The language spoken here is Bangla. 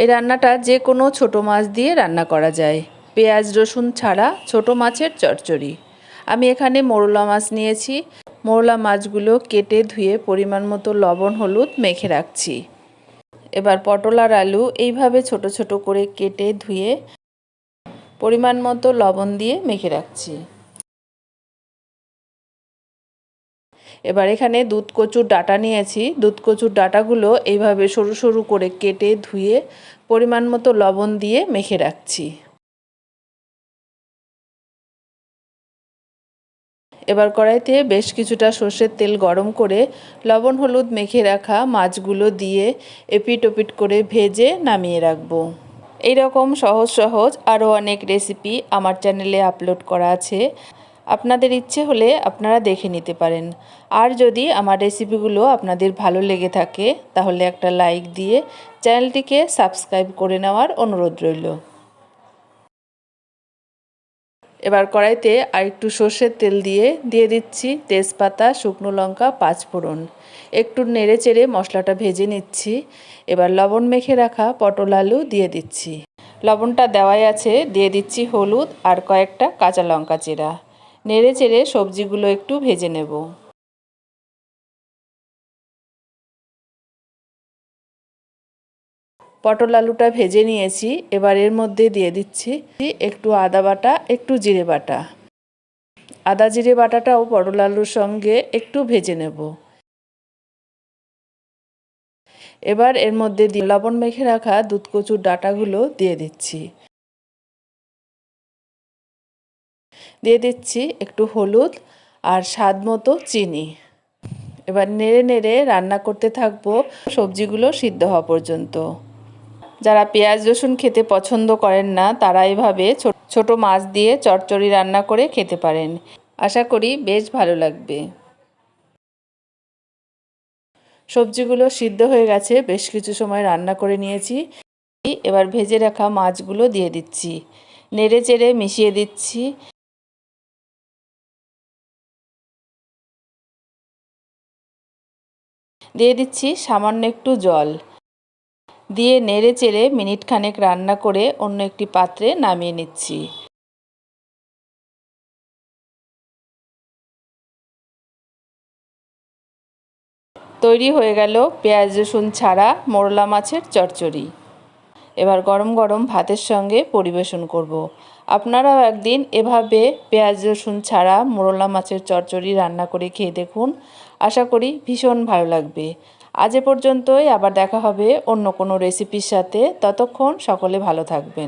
এই রান্নাটা যে কোনো ছোটো মাছ দিয়ে রান্না করা যায়। পেঁয়াজ, রসুন ছাড়া ছোট মাছের চচ্চড়ি। আমি এখানে মোরলা মাছ নিয়েছি। মোরলা মাছগুলো কেটে ধুয়ে পরিমাণ মতো লবণ, হলুদ মেখে রাখছি। এবার পটল আর আলু এইভাবে ছোট ছোট করে কেটে ধুয়ে পরিমাণ মতো লবণ দিয়ে মেখে রাখছি। এবার এখানে দুধ কচুর ডাটা নিয়েছি। দুধ কচুর ডাটাগুলো এইভাবে সরু সরু করে কেটে ধুয়ে পরিমাণ মতো লবণ দিয়ে মেখে রাখছি। এবার কড়াইতে বেশ কিছুটা সর্ষের তেল গরম করে লবণ হলুদ মেখে রাখা মাছগুলো দিয়ে এপিট ওপিট করে ভেজে নামিয়ে রাখব। এই রকম সহজ সহজ আরও অনেক রেসিপি আমার চ্যানেলে আপলোড করা আছে। আপনাদের ইচ্ছে হলে আপনারা দেখে নিতে পারেন। আর যদি আমার রেসিপিগুলো আপনাদের ভালো লেগে থাকে, তাহলে একটা লাইক দিয়ে চ্যানেলটিকে সাবস্ক্রাইব করে নেওয়ার অনুরোধ রইল। এবার কড়াইতে আর একটু সর্ষের তেল দিয়ে দিয়ে দিচ্ছি তেজপাতা, শুকনো লঙ্কা, পাঁচ ফোড়ন। একটু নেড়ে চেড়ে মশলাটা ভেজে নিচ্ছি। এবার লবণ মেখে রাখা পটল আলু দিয়ে দিচ্ছি। লবণটা দেওয়াই আছে, দিয়ে দিচ্ছি হলুদ আর কয়েকটা কাঁচা লঙ্কা চেরা। নেড়ে চেড়ে সবজিগুলো একটু ভেজে নেব। পটল আলুটা ভেজে নিয়েছি, এবার এর মধ্যে দিয়ে দিচ্ছি একটু আদা বাটা, একটু জিরে বাটা। আদা জিরে বাটাটাও পটল আলুর সঙ্গে একটু ভেজে নেব। এবার এর মধ্যে লবণ মেখে রাখা দুধ কচুর ডাটাগুলো দিয়ে দিচ্ছি। দিয়ে দিচ্ছি একটু হলুদ আর স্বাদ মতো চিনি। এবার নেড়ে নেড়ে রান্না করতে থাকব সবজিগুলো সিদ্ধ হওয়া পর্যন্ত। যারা পেঁয়াজ, রসুন খেতে পছন্দ করেন না, তারা এভাবে ছোট মাছ দিয়ে চচ্চড়ি রান্না করে খেতে পারেন। আশা করি বেশ ভালো লাগবে। সবজিগুলো সিদ্ধ হয়ে গেছে, বেশ কিছু সময় রান্না করে নিয়েছি। এবার ভেজে রাখা মাছগুলো দিয়ে দিচ্ছি। নেড়ে চেড়ে মিশিয়ে দিচ্ছি। দিয়ে দিচ্ছি সামান্য একটু জল। দিয়ে নেড়ে চেড়ে মিনিট খানেক রান্না করে অন্য একটি পাত্রে নামিয়ে নিচ্ছি। তৈরি হয়ে গেল পেঁয়াজ রসুন ছাড়া মোরলা মাছের চচ্চড়ি। এবার গরম গরম ভাতের সঙ্গে পরিবেশন করব। আপনারাও একদিন এভাবে পেঁয়াজ, রসুন ছাড়া মোরলা মাছের চচ্চড়ি রান্না করে খেয়ে দেখুন। আশা করি ভীষণ ভালো লাগবে। আজ এ পর্যন্তই, আবার দেখা হবে অন্য কোনো রেসিপির সাথে। ততক্ষণ সকলে ভালো থাকবেন।